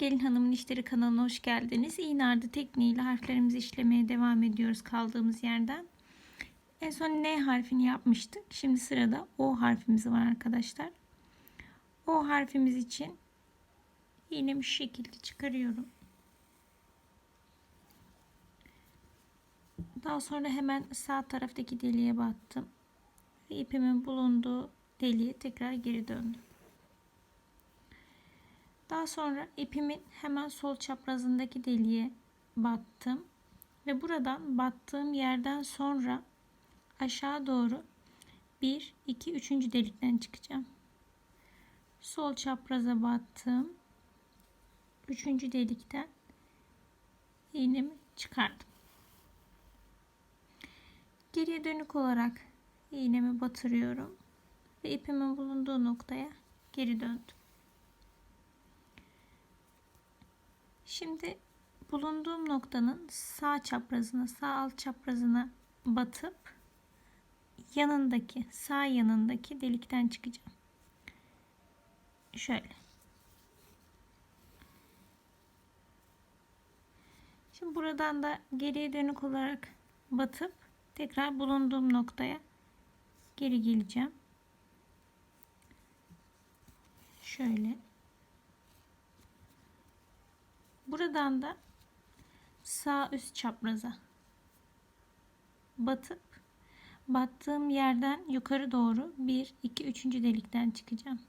Gelin Hanım'ın İşleri kanalına hoş geldiniz. İğne ardı tekniğiyle harflerimizi işlemeye devam ediyoruz kaldığımız yerden. En son N harfini yapmıştık. Şimdi sırada O harfimiz var arkadaşlar. O harfimiz için iğnemi şu şekilde çıkarıyorum. Daha sonra hemen sağ taraftaki deliğe battım. Ve ipimin bulunduğu deliğe tekrar geri döndüm. Daha sonra ipimin hemen sol çaprazındaki deliğe battım. Ve buradan battığım yerden sonra aşağı doğru 1, 2, 3. delikten çıkacağım. Sol çapraza battım. 3. delikten iğnemi çıkardım. Geriye dönük olarak iğnemi batırıyorum ve ipimin bulunduğu noktaya geri döndüm. Şimdi bulunduğum noktanın sağ çaprazına, sağ alt çaprazına batıp yanındaki, sağ yanındaki delikten çıkacağım. Şöyle. Şimdi buradan da geriye dönük olarak batıp tekrar bulunduğum noktaya geri geleceğim. Şöyle. Buradan da sağ üst çapraza batıp battığım yerden yukarı doğru 1 2 3. delikten çıkacağım.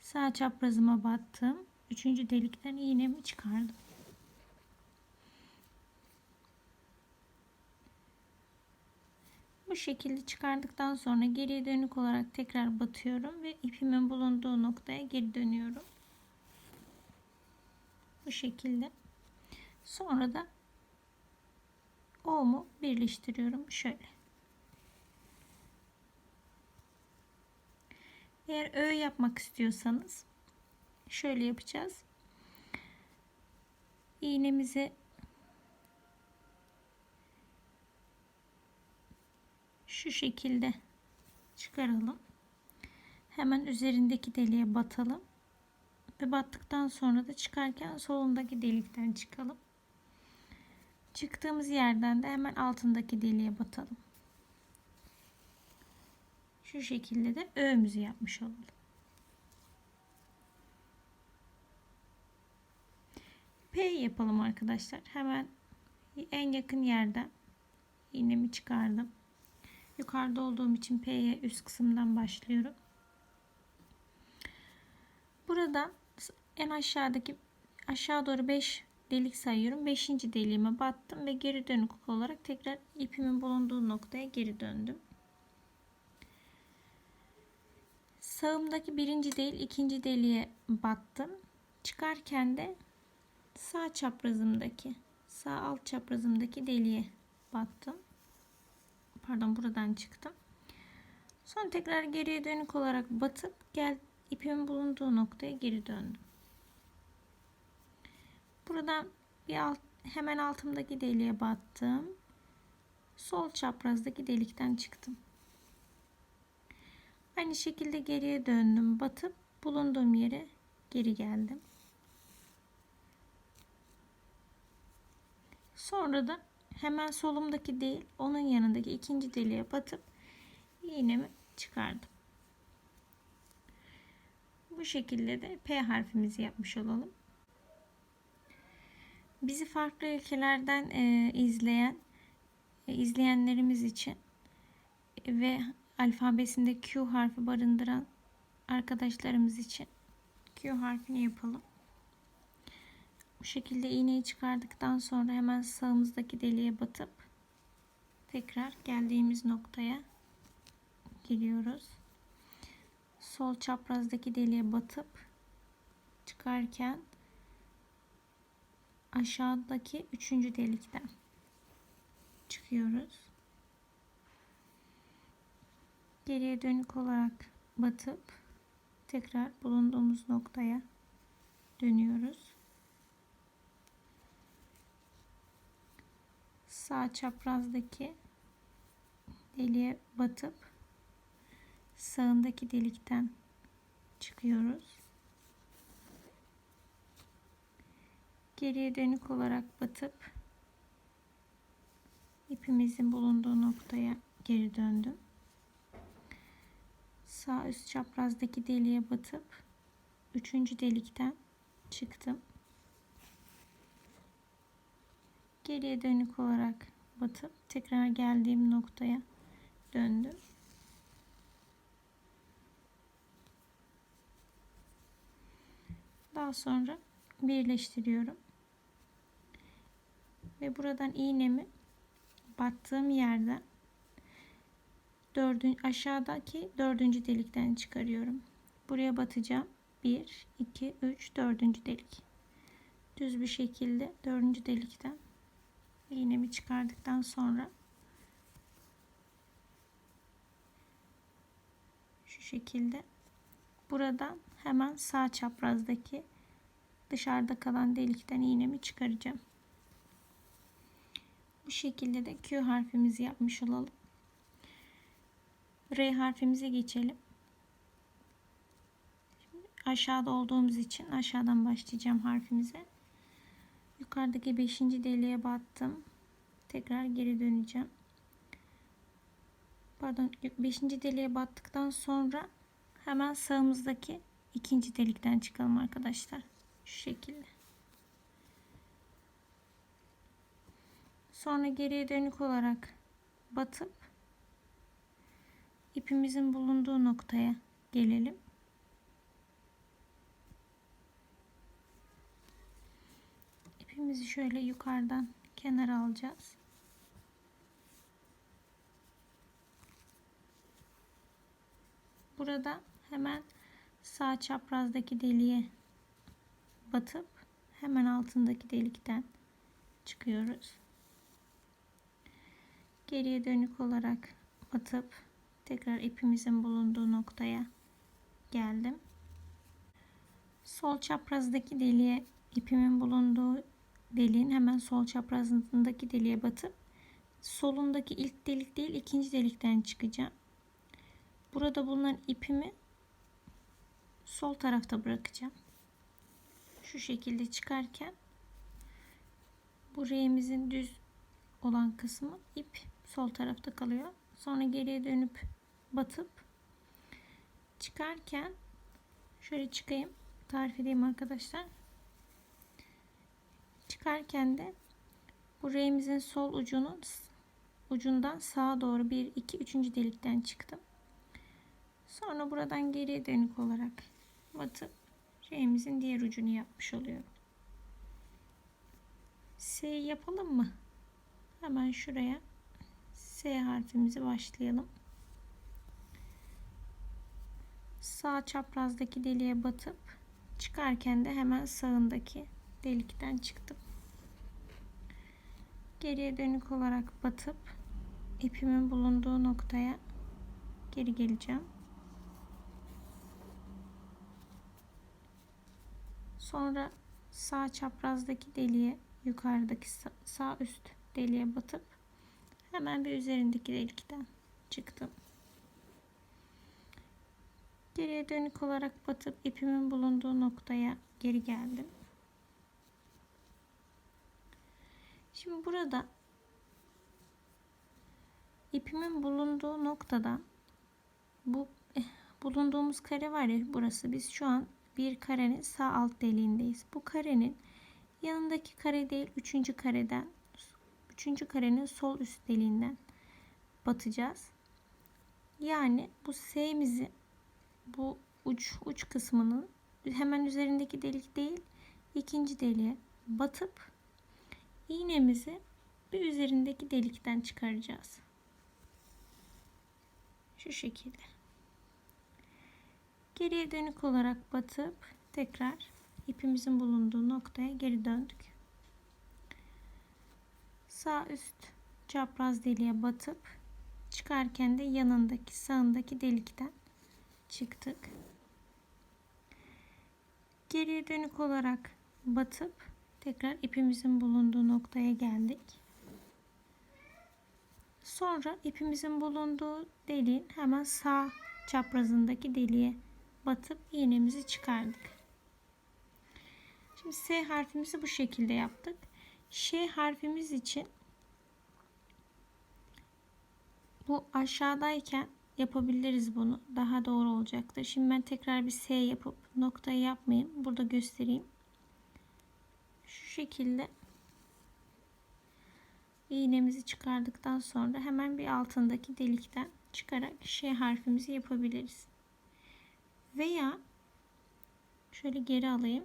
Sağ çaprazıma battım. 3. delikten iğnemi çıkardım. Bu şekilde çıkardıktan sonra geriye dönük olarak tekrar batıyorum ve ipimin bulunduğu noktaya geri dönüyorum. Bu şekilde. Sonra da O'mu birleştiriyorum. Şöyle. Eğer Ö yapmak istiyorsanız şöyle yapacağız. İğnemizi şu şekilde çıkaralım. Hemen üzerindeki deliğe batalım. Ve battıktan sonra da çıkarken solundaki delikten çıkalım. Çıktığımız yerden de hemen altındaki deliğe batalım. Şu şekilde de öğümüzü yapmış olalım. P yapalım arkadaşlar. Hemen en yakın yerden iğnemi çıkardım. Yukarıda olduğum için P'ye üst kısımdan başlıyorum. Buradan en aşağıdaki aşağı doğru 5 delik sayıyorum. 5. deliğime battım ve geri dönük olarak tekrar ipimin bulunduğu noktaya geri döndüm. Sağımdaki birinci değil ikinci deliğe battım. Çıkarken de sağ çaprazımdaki sağ alt çaprazımdaki deliğe battım. Pardon buradan çıktım. Sonra tekrar geriye dönük olarak batıp gel ipimin bulunduğu noktaya geri döndüm. Buradan bir alt, hemen altımdaki deliğe battım. Sol çaprazdaki delikten çıktım. Aynı şekilde geriye döndüm. Batıp bulunduğum yere geri geldim. Sonra da hemen solumdaki değil onun yanındaki ikinci deliğe batıp iğnemi çıkardım. Bu şekilde de P harfimizi yapmış olalım. Bizi farklı ülkelerden e, izleyen e, izleyenlerimiz için ve alfabesinde Q harfi barındıran arkadaşlarımız için Q harfini yapalım. Bu şekilde iğneyi çıkardıktan sonra hemen sağımızdaki deliğe batıp tekrar geldiğimiz noktaya geliyoruz. Sol çaprazdaki deliğe batıp çıkarken aşağıdaki üçüncü delikten çıkıyoruz. Geriye dönük olarak batıp tekrar bulunduğumuz noktaya dönüyoruz. Sağ çaprazdaki deliğe batıp sağındaki delikten çıkıyoruz. Geriye dönük olarak batıp ipimizin bulunduğu noktaya geri döndüm. Sağ üst çaprazdaki deliğe batıp üçüncü delikten çıktım. Geriye dönük olarak batıp tekrar geldiğim noktaya döndüm. Daha sonra birleştiriyorum. Ve buradan iğnemi battığım yerden dördün, aşağıdaki dördüncü delikten çıkarıyorum. Buraya batacağım. 1, 2, 3, dördüncü delik. Düz bir şekilde dördüncü delikten iğnemi çıkardıktan sonra şu şekilde buradan hemen sağ çaprazdaki dışarıda kalan delikten iğnemi çıkaracağım. Bu şekilde de Q harfimizi yapmış olalım. R harfimize geçelim. Şimdi aşağıda olduğumuz için aşağıdan başlayacağım harfimize. Yukarıdaki 5. deliğe battım. Tekrar geri döneceğim. Pardon 5. deliğe battıktan sonra hemen sağımızdaki ikinci delikten çıkalım arkadaşlar. Şu şekilde. Sonra geriye dönük olarak batıp ipimizin bulunduğu noktaya gelelim. İpimizi şöyle yukarıdan kenara alacağız. Burada hemen sağ çaprazdaki deliğe batıp hemen altındaki delikten çıkıyoruz. Geriye dönük olarak batıp tekrar ipimizin bulunduğu noktaya geldim. Sol çaprazdaki deliğe ipimin bulunduğu deliğin hemen sol çaprazındaki deliğe batıp solundaki ilk delik değil ikinci delikten çıkacağım. Burada bulunan ipimi sol tarafta bırakacağım. Şu şekilde çıkarken bu reyimizin düz olan kısmı ip sol tarafta kalıyor. Sonra geriye dönüp batıp çıkarken şöyle çıkayım tarif edeyim arkadaşlar. Çıkarken de bu reyimizin sol ucunun ucundan sağa doğru 1 2 3. delikten çıktım. Sonra buradan geriye dönük olarak batıp reyimizin diğer ucunu yapmış oluyorum. S yapalım mı? Hemen şuraya S harfimizi başlayalım. Sağ çaprazdaki deliğe batıp çıkarken de hemen sağındaki delikten çıktım. Geriye dönük olarak batıp ipimin bulunduğu noktaya geri geleceğim. Sonra sağ çaprazdaki deliğe yukarıdaki sağ üst deliğe batıp hemen bir üzerindeki delikten çıktım. Geriye dönük olarak batıp ipimin bulunduğu noktaya geri geldim. Şimdi burada ipimin bulunduğu noktadan bu eh, bulunduğumuz kare var ya burası biz şu an bir karenin sağ alt deliğindeyiz. Bu karenin yanındaki kare değil üçüncü kareden üçüncü karenin sol üst deliğinden batacağız. Yani bu S'mizi bu uç uç kısmının hemen üzerindeki delik değil ikinci deliğe batıp iğnemizi bir üzerindeki delikten çıkaracağız. Şu şekilde. Geriye dönük olarak batıp tekrar ipimizin bulunduğu noktaya geri döndük. Sağ üst çapraz deliğe batıp çıkarken de yanındaki sağındaki delikten çıktık. Geriye dönük olarak batıp tekrar ipimizin bulunduğu noktaya geldik. Sonra ipimizin bulunduğu deliğin hemen sağ çaprazındaki deliğe batıp iğnemizi çıkardık. Şimdi S harfimizi bu şekilde yaptık. Ş harfimiz için bu aşağıdayken yapabiliriz bunu. Daha doğru olacaktır. Şimdi ben tekrar bir S yapıp noktayı yapmayayım. Burada göstereyim. Şu şekilde iğnemizi çıkardıktan sonra hemen bir altındaki delikten çıkarak Ş harfimizi yapabiliriz. Veya şöyle geri alayım.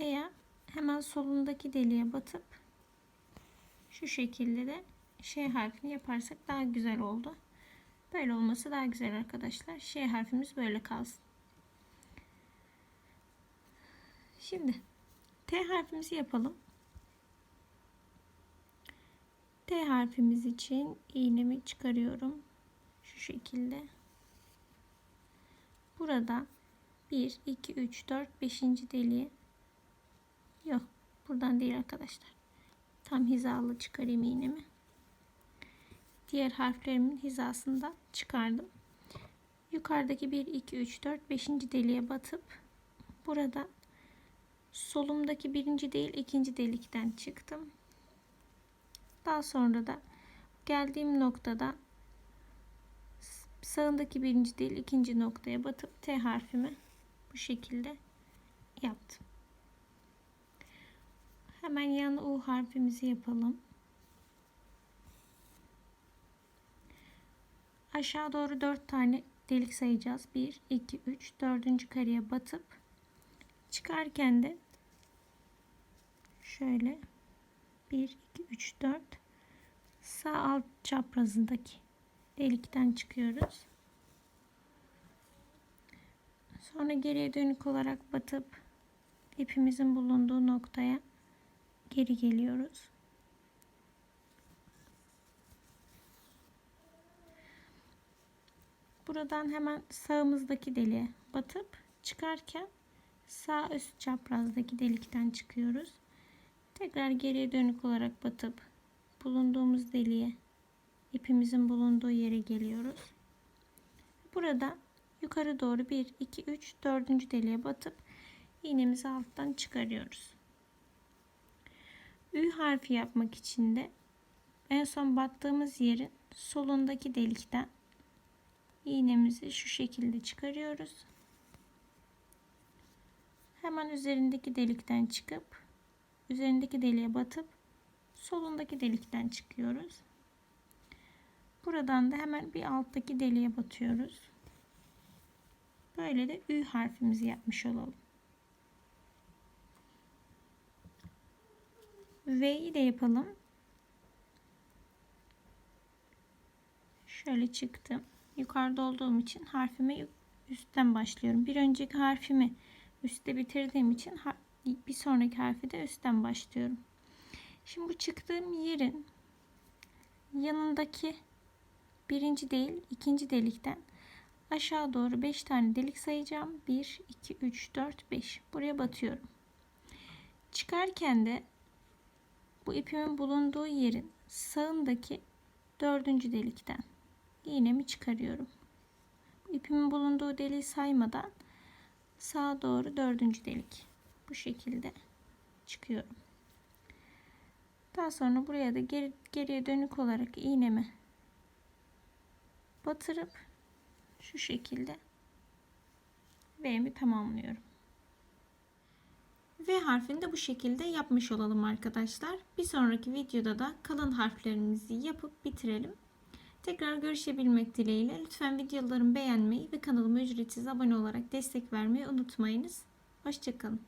Veya hemen solundaki deliğe batıp şu şekilde de Ş harfini yaparsak daha güzel oldu. Böyle olması daha güzel arkadaşlar. Ş harfimiz böyle kalsın. Şimdi T harfimizi yapalım. T harfimiz için iğnemi çıkarıyorum. Şu şekilde. Burada 1, 2, 3, 4, 5. deliğe yok. Buradan değil arkadaşlar. Tam hizalı çıkarayım iğnemi. Diğer harflerimin hizasından çıkardım. Yukarıdaki 1, 2, 3, 4, 5. deliğe batıp burada solumdaki birinci değil ikinci delikten çıktım. Daha sonra da geldiğim noktada sağındaki birinci değil ikinci noktaya batıp T harfimi bu şekilde yaptım. Hemen yan U harfimizi yapalım. Aşağı doğru 4 tane delik sayacağız. 1, 2, 3, 4. kareye batıp çıkarken de şöyle 1, 2, 3, 4 sağ alt çaprazındaki delikten çıkıyoruz. Sonra geriye dönük olarak batıp ipimizin bulunduğu noktaya geri geliyoruz. Buradan hemen sağımızdaki deliğe batıp çıkarken sağ üst çaprazdaki delikten çıkıyoruz. Tekrar geriye dönük olarak batıp bulunduğumuz deliğe ipimizin bulunduğu yere geliyoruz. Burada yukarı doğru 1 2 3 4. deliğe batıp iğnemizi alttan çıkarıyoruz. Ü harfi yapmak için de en son battığımız yerin solundaki delikten iğnemizi şu şekilde çıkarıyoruz. Hemen üzerindeki delikten çıkıp üzerindeki deliğe batıp solundaki delikten çıkıyoruz. Buradan da hemen bir alttaki deliğe batıyoruz. Böyle de Ü harfimizi yapmış olalım. V'yi de yapalım. Şöyle çıktım. Yukarıda olduğum için harfimi üstten başlıyorum. Bir önceki harfimi üstte bitirdiğim için bir sonraki harfi de üstten başlıyorum. Şimdi bu çıktığım yerin yanındaki birinci değil ikinci delikten aşağı doğru 5 tane delik sayacağım. 1, 2, 3, 4, 5. Buraya batıyorum. Çıkarken de bu ipimin bulunduğu yerin sağındaki dördüncü delikten iğnemi çıkarıyorum. İpimin bulunduğu deliği saymadan sağa doğru dördüncü delik. Bu şekilde çıkıyorum. Daha sonra buraya da geri, geriye dönük olarak iğnemi batırıp şu şekilde V'mi tamamlıyorum. V harfini de bu şekilde yapmış olalım arkadaşlar. Bir sonraki videoda da kalan harflerimizi yapıp bitirelim. Tekrar görüşebilmek dileğiyle lütfen videolarımı beğenmeyi ve kanalıma ücretsiz abone olarak destek vermeyi unutmayınız. Hoşçakalın.